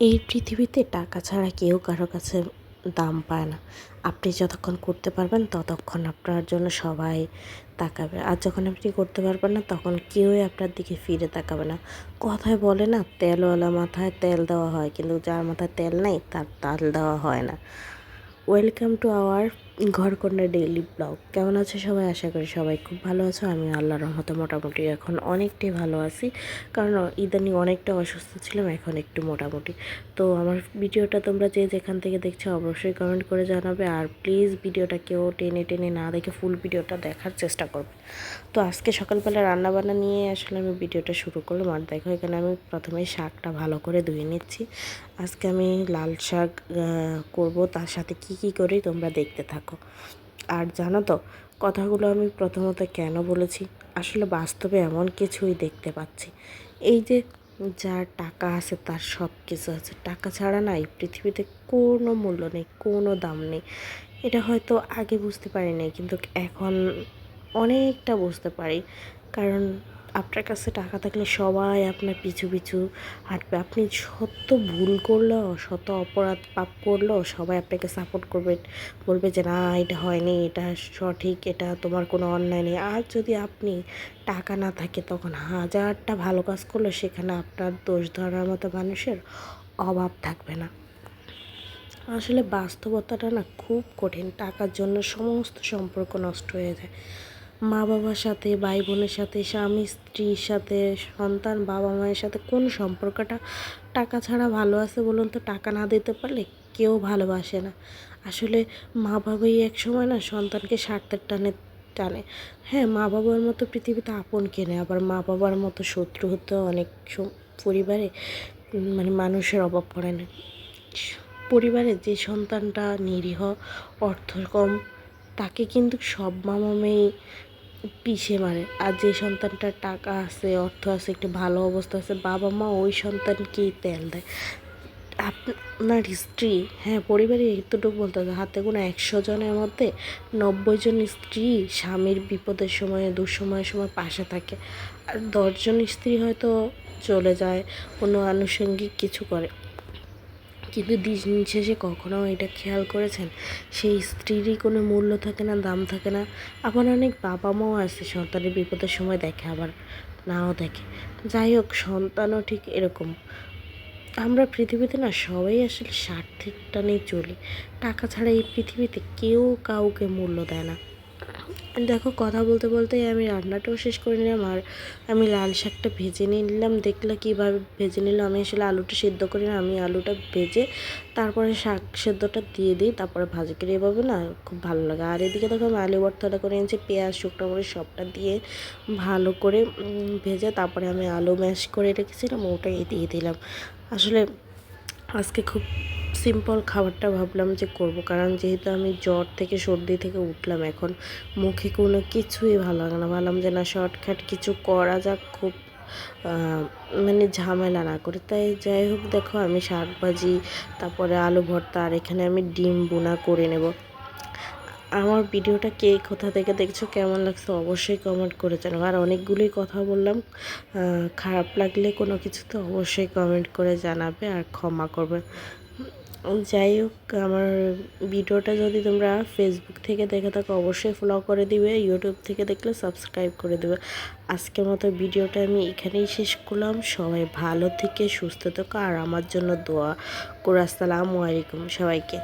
এই পৃথিবীতে টাকা ছাড়া কেউ কারও কাছে দাম পায় না। আপনি যতক্ষণ করতে পারবেন ততক্ষণ আপনার জন্য সবাই তাকাবে। আর যখন আপনি করতে পারবেন না, তখন কেউই আপনার দিকে ফিরে তাকাবে না। কথায় বলে না, তেলওয়ালা মাথায় তেল দেওয়া হয়। কিন্তু যার মাথায় তেল নেই, তার তাল দেওয়া হয় না। ওয়েলকাম টু আওয়ার ঘরকন্যা ডেইলি ব্লগ। কেমন আছে সবাই? আশা করি সবাই খুব ভালো আছো। আমি আল্লাহর রহমতে মোটামুটি এখন অনেকটাই ভালো আছি। কারণ ইদানিং অনেকটা অসুস্থ ছিলাম, এখন একটু মোটামুটি। তো আমার ভিডিওটা তোমরা যে যেখান থেকে দেখছ অবশ্যই কমেন্ট করে জানাবে। আর প্লিজ ভিডিওটা কেউ টেনে টেনে না দেখে ফুল ভিডিওটা দেখার চেষ্টা করবে। তো আজকে সকালবেলা রান্নাবান্না নিয়ে আসলে আমি ভিডিওটা শুরু করলাম। আর দেখো, এখানে আমি প্রথমে শাকটা ভালো করে ধুয়ে নিচ্ছি। আজকে আমি লাল শাক করব। তার সাথে কি কি করি তোমরা দেখতে থাকো। আর জানো তো, কথাগুলো আমি প্রথমত কেন বলেছি? আসলে বাস্তবে এমন কিছুই দেখতে পাচ্ছি। এই যে যার টাকা আছে তার সব কিছু আছে। টাকা ছাড়া না এই পৃথিবীতে কোনো মূল্য নেই, কোনো দাম নেই। এটা হয়তো আগে বুঝতে পারি নাই কিন্তু এখন অনেকটা বুঝতে পারি। কারণ আপনার কাছে টাকা থাকলে সবাই আপনার পিছু পিছু হাঁটবে। আপনি শত ভুল করলেও শত অপরাধ পাপ করলেও সবাই আপনাকে সাপোর্ট করবে। বলবে যে, না, এটা হয়নি, এটা সঠিক, এটা তোমার কোনো অন্যায় নেই। আর যদি আপনি টাকা না থাকে, তখন হাজারটা ভালো কাজ করলে সেখানে আপনার দোষ ধরার মতো মানুষের অভাব থাকবে না। আসলে বাস্তবতাটা না খুব কঠিন। টাকার জন্য সমস্ত সম্পর্ক নষ্ট হয়ে যায়। মা বাবার সাথে ভাই বোনের সাথে, স্বামী, স্ত্রীর সাথে, সন্তান, বাবা মায়ের সাথে কোন সম্পর্কটা টাকা ছাড়া ভালো আছে বলুন তো? টাকা না দিতে পারলে কেউ ভালোবাসে না। আসলে মা বাবাই এক সময় না সন্তানকে স্বার্থের টানে টানে। হ্যাঁ মা বাবার মতো পৃথিবীতে আপন কেনে আবার মা বাবার মতো শত্রু হতে অনেক পরিবারে মানে মানুষের অভাব পড়ে না। পরিবারে যে সন্তানটা নিরীহ, অর্থ কম, তাকে কিন্তু সব মামা মেয়ে পিষে মারে। আর যে সন্তানটার টাকা আছে, অর্থ আছে, একটু ভালো অবস্থা আছে, বাবা মা ওই সন্তানকেই তেল দেয়। আপনার স্ত্রী হ্যাঁ পরিবারে এতটুকু বলতে হবে, হাতে কোনো একশো জনের মধ্যে নব্বই জন স্ত্রী স্বামীর বিপদের সময়, দুঃসময়ের সময় পাশে থাকে। আর দশজন স্ত্রী হয়তো চলে যায়, কোনো আনুষঙ্গিক কিছু করে। কিন্তু দিন শেষে কখনও এটা খেয়াল করেছেন? সেই স্ত্রীরই কোনো মূল্য থাকে না, দাম থাকে না। আবার অনেক বাবা মাও আছে সন্তানের বিপদের সময় দেখে, আবার নাও দেখে। যাই হোক, সন্তানও ঠিক এরকম। আমরা পৃথিবীতে না সবাই আসলে স্বার্থের টানেই চলি। টাকা ছাড়া এই পৃথিবীতে কেউ কাউকে মূল্য দেয় না। দেখো, কথা বলতে বলতে আমি রান্নাটাও শেষ করে নিলাম আর আমি লাল শাকটা ভেজে নিলাম। দেখলে কীভাবে ভেজে নিলাম আমি আসলে আলুটা সেদ্ধ করি না, আমি আলুটা ভেজে তারপরে শাক সেদ্ধটা দিয়ে দিই, তারপরে ভাজি করে এভাবে না খুব ভালো লাগে। আর এদিকে দেখো, আমি আলু ভর্তাটা করে এনেছি, পেঁয়াজ, শুকনো করে সবটা দিয়ে ভালো করে ভেজে তারপরে আমি আলু ম্যাশ করে রেখেছিলাম, ওটাই দিয়ে দিলাম। আসলে আজকে খুব সিম্পল খাবারটা ভাবলাম যে করব। কারণ যেহেতু আমি জ্বর থেকে সর্দি থেকে উঠলাম এখন, মুখে কোনো কিছুই ভালো লাগে না। ভাবলাম যে না শর্টকাট কিছু করা যাক, খুব মানে ঝামেলা না করে। তাই যাই হোক, দেখো আমি শাক ভাজি, তারপরে আলু ভর্তা, আর এখানে আমি ডিম বোনা করে নেব। আমার ভিডিওটা কে কোথা থেকে দেখছ, কেমন লাগছে অবশ্যই কমেন্ট করে জানাব আর অনেকগুলোই কথা বললাম খারাপ লাগলে কোনো কিছুতে অবশ্যই কমেন্ট করে জানাবে আর ক্ষমা করবে। যাই হোক, আমার ভিডিওটা যদি তোমরা ফেসবুক থেকে দেখে থাকো, অবশ্যই ফলো করে দিবে ইউটিউব থেকে দেখলে সাবস্ক্রাইব করে দেবে। আজকের মতো ভিডিওটা আমি এখানেই শেষ করলাম। সবাই ভালো থেকে সুস্থ থাকো আর আমার জন্য দোয়া করে। আসসালামু আলাইকুম সবাইকে।